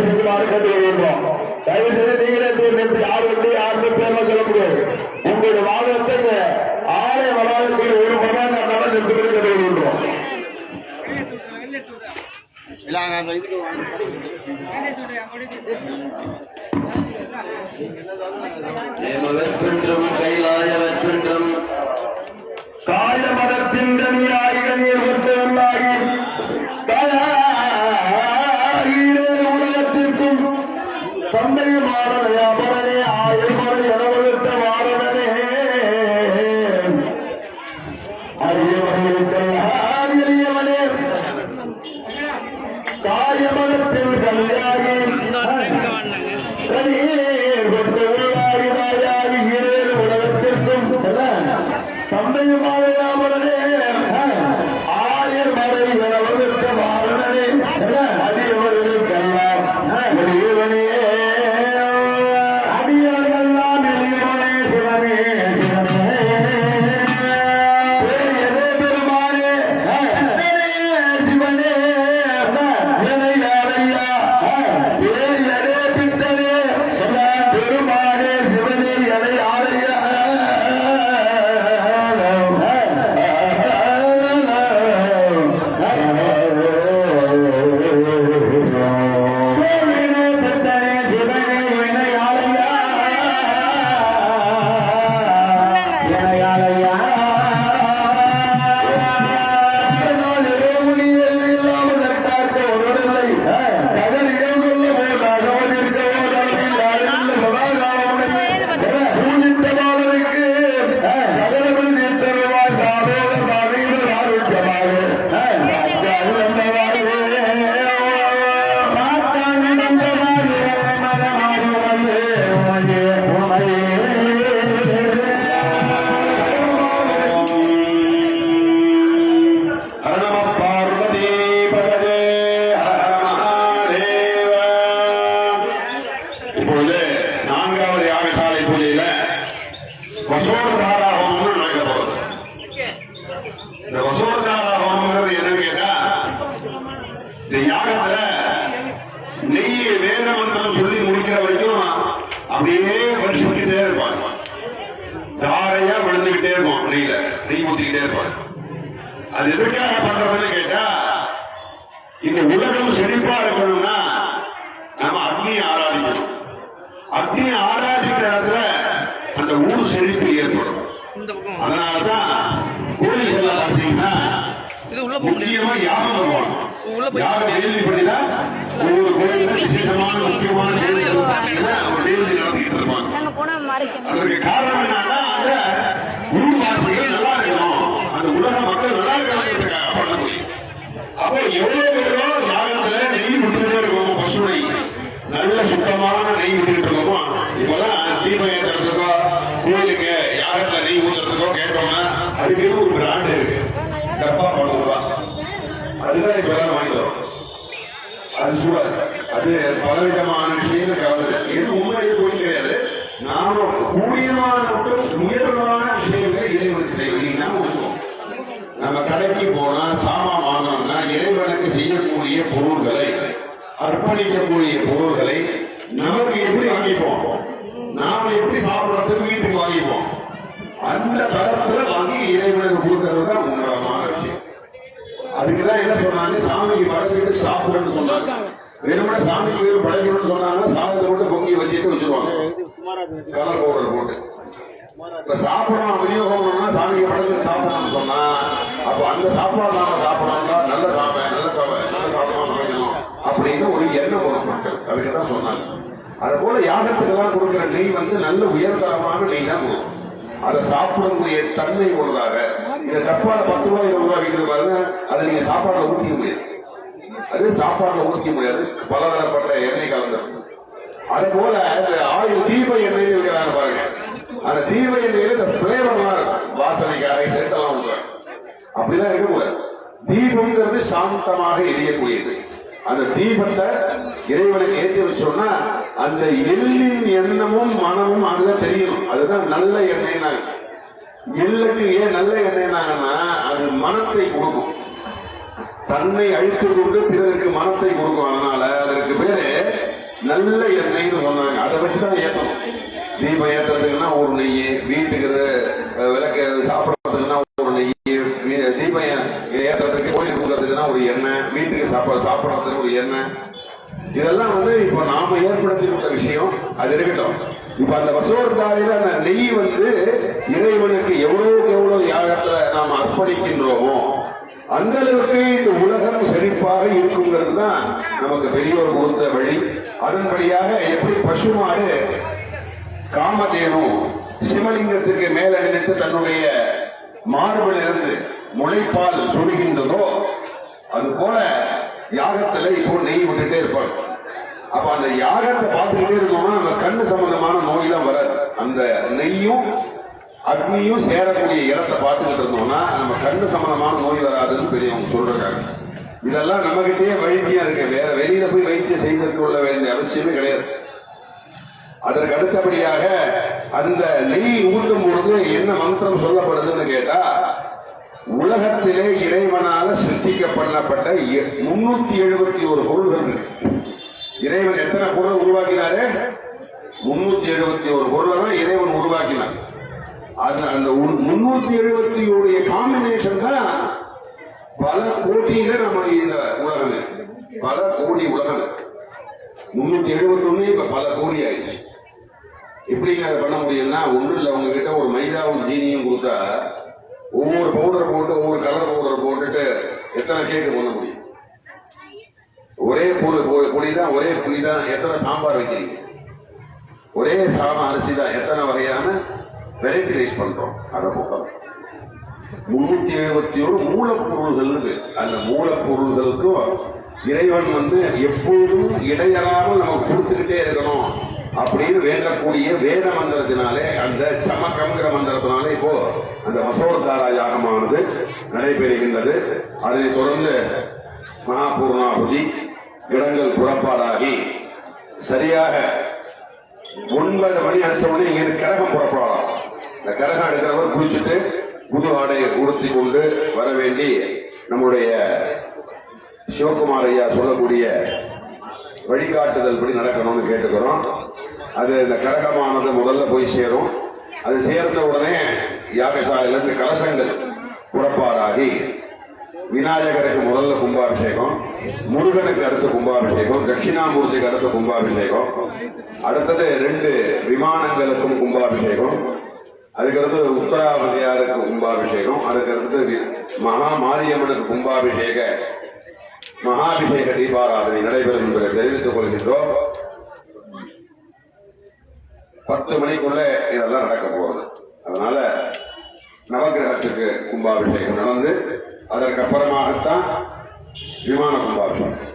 தயவு செஞ்சு மாறு கேட்டு வருகிறோம் தயவு செய்து நீங்களே தீர்மானித்து யார் வந்து யாருமே பேரலாம் சொல்ல முடியாது உங்களுடைய வாதத்தை ஆலய வளாகத்தில் ஒரு மணி நேரம் கண்டாலும் நிறுத்தி இந்த உலகம் செழிப்பா இருக்கணும்னா நாம அக்னியை ஆராதிக்கணும். அக்னியை ஆராதிக்கிற இடத்துல அந்த ஊர் செழிப்பு ஏற்படும். அதனாலதான் கோயில்கள்ல பாத்தீங்கன்னா இது உள்ள போக முடியாது. முக்கியமா யாகம் வருவாங்க உள்ள போய் யாகம் கேள்விப்பட்டீங்களா ஒவ்வொரு கோயில்ல விசேஷமான முக்கியமான ஒரு கேள்வி நடத்திட்டு இருப்பாங்க. நாங்க போனா மறைக்க அதற்கு காரணம் என்னன்னா அந்த ஊர்வாசிகள் நல்லா இருக்கணும். அந்த உலக மக்கள் நல்லா முடியும் அப்ப எவ்வளவு பேரோ யாகத்துல நெய் விட்டுட்டே இருக்கும் பசு நல்ல சுத்தமான நெய் விட்டுட்டு இருக்கோம்? இப்பெல்லாம் தீபம் ஏற்றுறதுக்கோ கோயிலுக்கு யாகத்துல நெய் ஊத்துறதுக்கோ கேட்டோம்னா அதுக்கு ஒரு பிராண்ட் இருக்கு. டப்பா பண்ணுவா அதுதான் இப்ப எல்லாம் வாங்கி தரோம் அது சூடாது. அது பலவிதமான விஷயங்கள் கவலை எது உண்மையிலே போய் கிடையாது. நாம கூடியமான மட்டும் உயர்வான விஷயங்களை இறைவனுக்கு செய்வீங்கன்னா முடிச்சுவோம் நம்ம கடைக்கு செய்யக்கூடிய பொருள்களை அர்ப்பணிக்கக்கூடிய பொருள்களை நமக்கு எப்படி வாங்கிப்போம்? நாம எப்படி சாப்பிடறதுக்கு வீட்டுக்கு வாங்கிப்போம். அந்த தரத்துல வாங்கி இறைவனுக்கு கொடுக்கறது தான் உன்னதமான விஷயம். அதுக்குதான் என்ன சொன்னாங்க? சாமிக்கு படைச்சிட்டு சாப்பிடுன்னு சொன்னாங்க. வெறுமனே சாமிக்கு வெறும் படைக்கணும்னு சொன்னாங்க சாதத்தை மட்டும் பொங்கி வச்சுட்டு வச்சிருவாங்க. கலர் பவுடர் போட்டு. இப்ப சாப்பிடணும் விநியோகம் சாமிக்கு படைச்சிட்டு சாப்பிடணும்னு சொன்னா அப்ப அந்த சாப்பாடு நாம சாப்பிடணும்னா நல்ல சாப்பிட நல்ல சாப்பிட நல்ல சாப்பிடணும் சமைக்கணும் அப்படின்னு ஒரு எண்ணம் வரும் தான் சொன்னாங்க. அது போல யாகத்துக்கெல்லாம் கொடுக்கிற நெய் வந்து நல்ல உயர்தரமான நெய் தான் கொடுக்கும் அதை சாப்பிடக்கூடிய தன்மை உள்ளதாக. இந்த டப்பால பத்து ரூபாய் இருபது ரூபாய் விற்கிற அதை நீங்க சாப்பாடுல ஊற்றிக்க முடியாது. அது சாப்பாடுல ஊற்றிக்க முடியாது. பலதரப்பட்ட எண்ணெய் கலந்து. அது போல இந்த ஆயுள் தீப எண்ணெய் இருக்கிறாங்க பாருங்க. அந்த தீப எண்ணெயில இந்த பிளேவர்லாம் இருக்கும். வாசனைக்காக செட்டெல்லாம் அப்படிதான் இருக்க இருக்கக்கூடாது தீபம்ங்கிறது சாந்தமாக எரியக்கூடியது. அந்த தீபத்தை இறைவனுக்கு ஏற்றி வச்சோம்னா அந்த எள்ளின் எண்ணமும் மனமும் அதுதான் தெரியும். அதுதான் நல்ல எண்ணெய்னாங்க. எள்ளுக்கு ஏன் நல்ல எண்ணெய்னாங்கன்னா அது மனத்தை கொடுக்கும். தன்னை அழித்து கொண்டு பிறருக்கு மனத்தை கொடுக்கும். அதனால அதற்கு பேரு நல்ல எண்ணெய்னு சொன்னாங்க. அதை வச்சுதான் ஏற்றணும் தீபம் ஏத்துறதுக்குன்னா ஒரு நெய் வீட்டுக்கு விளக்க விளக்கு சாப்பிடுறதுக்குன்னா ஒரு நெய் தீபம் ஏற்ற ஒரு எண்ணெய் வீட்டுக்கு சாப்பாடு சாப்பிடுறதுக்கு ஒரு எண்ணெய். இதெல்லாம் வந்து இப்ப நாம ஏற்படுத்தி கொடுத்த விஷயம். அது இருக்கட்டும். இப்ப அந்த வசோர்தாரியில அந்த நெய் வந்து இறைவனுக்கு எவ்வளவுக்கு எவ்வளவு யாகத்துல நாம் அர்ப்பணிக்கின்றோமோ அந்த அளவுக்கு இந்த உலகம் செழிப்பாக இருக்குங்கிறது தான் நமக்கு பெரியோர் கொடுத்த வழி. அதன்படியாக எப்படி பசுமாடு காமதேனும் சிவலிங்கத்துக்கு மேல நினைத்து தன்னுடைய மார்பிலிருந்து முளைப்பால் சுடுகின்றதோ அது போல யாகத்துல இப்போ நெய் விட்டுட்டே இருப்பாங்க. அப்ப அந்த யாகத்தை பார்த்துக்கிட்டே இருக்கோம்னா நம்ம கண்ணு சம்பந்தமான நோயெல்லாம் வராது. அந்த நெய்யும் அக்னியும் சேரக்கூடிய இடத்தை பார்த்துக்கிட்டு இருந்தோம்னா நம்ம கண்ணு சம்பந்தமான நோய் வராதுன்னு பெரியவங்க சொல்றாங்க. இதெல்லாம் நம்ம கிட்டயே வைத்தியம் இருக்கு. வேற வெளியில போய் வைத்தியம் செய்து கொள்ள வேண்டிய அவசியமே கிடையாது. அதற்கு அடுத்தபடியாக அந்த நெய் ஊட்டும் பொழுது என்ன மந்திரம் சொல்லப்படுதுன்னு கேட்டா உலகத்திலே இறைவனால சிருஷ்டிக்கப்படப்பட்ட முன்னூத்தி எழுபத்தி ஒரு பொருள்கள் இறைவன் எத்தனை பொருள் உருவாக்கினாரு? முன்னூத்தி எழுபத்தி ஒரு பொருளை இறைவன் உருவாக்கினான். அது அந்த முன்னூத்தி எழுபத்தி ஒரு காம்பினேஷன் தான் பல கோட்டியில நம்ம இந்த உலகம் பல கோடி உலகம் முன்னூத்தி எழுபத்தி ஒண்ணு இப்ப பல கோடி ஆயிடுச்சு. எப்படிங்க அதை பண்ண முடியும்னா ஒண்ணும் இல்ல உங்ககிட்ட ஒரு மைதாவும் ஜீனியும் கொடுத்தா ஒவ்வொரு பவுடர் போட்டு ஒவ்வொரு கலர் பவுடர் போட்டுட்டு எத்தனை கேக்கு பண்ண முடியும்? ஒரே பொருள் பொடி தான் ஒரே புளி தான் எத்தனை சாம்பார் வைக்கிறீங்க? ஒரே சாதம் அரிசி தான் எத்தனை வகையான வெரைட்டி ரைஸ் பண்றோம்? அதை போட்டோம். முன்னூத்தி எழுபத்தி ஒரு மூலப்பொருள்கள் அந்த மூலப்பொருள்களுக்கும் இறைவன் வந்து எப்பொழுதும் இடையறாமல் நம்ம கொடுத்துக்கிட்டே இருக்கணும். அப்படின்னு வேண்டக்கூடிய வேத மந்திரத்தினாலே அந்த சமக்கம்ங்கிற மந்திரத்தினாலே இப்போ அந்த மசோர்தாரா யாகமானது நடைபெறுகின்றது. அதனைத் தொடர்ந்து மகாபூர்ணாபதி இடங்கள் புறப்பாடாகி சரியாக ஒன்பது மணி அடிச்ச உடனே இங்க கரகம் புறப்படலாம். இந்த கரகம் எடுக்கிறவர் குளிச்சுட்டு புது ஆடையை உடுத்தி கொண்டு வர வேண்டி நம்முடைய சிவகுமார் ஐயா சொல்லக்கூடிய வழிகாட்டுதல் படி நடக்கணும்னு கேட்டுக்கிறோம். அது இந்த கரகமானது முதல்ல போய் சேரும். அது சேர்ந்த உடனே யாகசாலையிலிருந்து கலசங்கள் புறப்பாடாகி விநாயகருக்கு முதல்ல கும்பாபிஷேகம் முருகனுக்கு அடுத்து கும்பாபிஷேகம் தட்சிணாமூர்த்திக்கு அடுத்து கும்பாபிஷேகம் அடுத்தது ரெண்டு விமானங்களுக்கும் கும்பாபிஷேகம் அதுக்கடுத்து உத்தராபதியாருக்கு கும்பாபிஷேகம் அதுக்கடுத்து மகா மாரியம்மனுக்கு கும்பாபிஷேக மகாபிஷேக தீபாராதனை நடைபெறும் என்பதை தெரிவித்துக் கொள்கின்றோம். பத்து மணிக்குள்ள இதெல்லாம் நடக்க போகுது அதனால நவகிரகத்துக்கு கும்பாபிஷேகம் நடந்து அதற்கப்புறமாகத்தான் விமான கும்பாபிஷேகம்.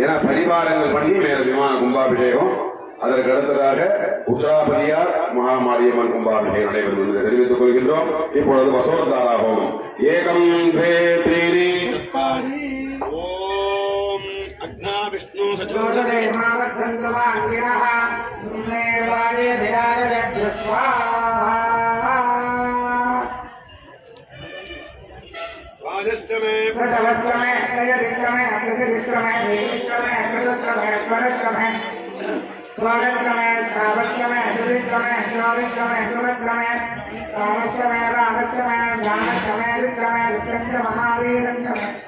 ஏன்னா பரிவாரங்கள் பண்ணி வேற விமான கும்பாபிஷேகம் அதற்கு அடுத்ததாக உத்தராபதியார் மகாமாரியம்மன் கும்பாபிஷேகம் நடைபெறும் என்று தெரிவித்துக் கொள்கின்றோம். இப்பொழுது வசோத்தாரா ஹோமம். ஏகம் ஓம் அக்னா விஷ்ணு प्रसवस्तमे प्रजतिक्षमे अप्रजतिक्षमे देविक्षमे अप्रजक्षमे स्वरक्षमे स्वागतक्षमे स्थावक्षमे सुविक्षमे स्वाविक्षमे सुवक्षमे कामक्षमे रामक्षमे ज्ञानक्षमे रुक्षमे रुक्षमे महावीरक्षमे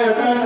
Jaya, Jaya.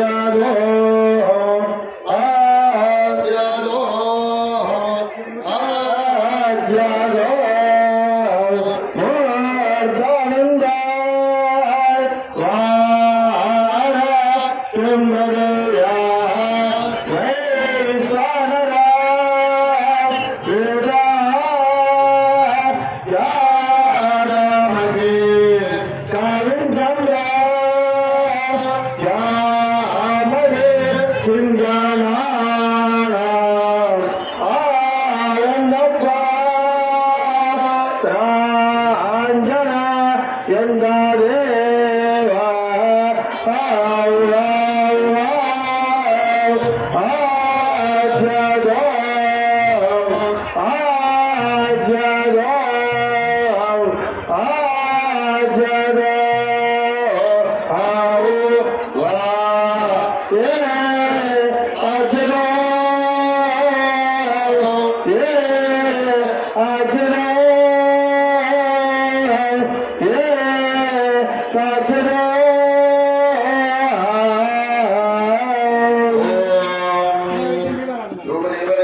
হাজারো வேங்காதேவா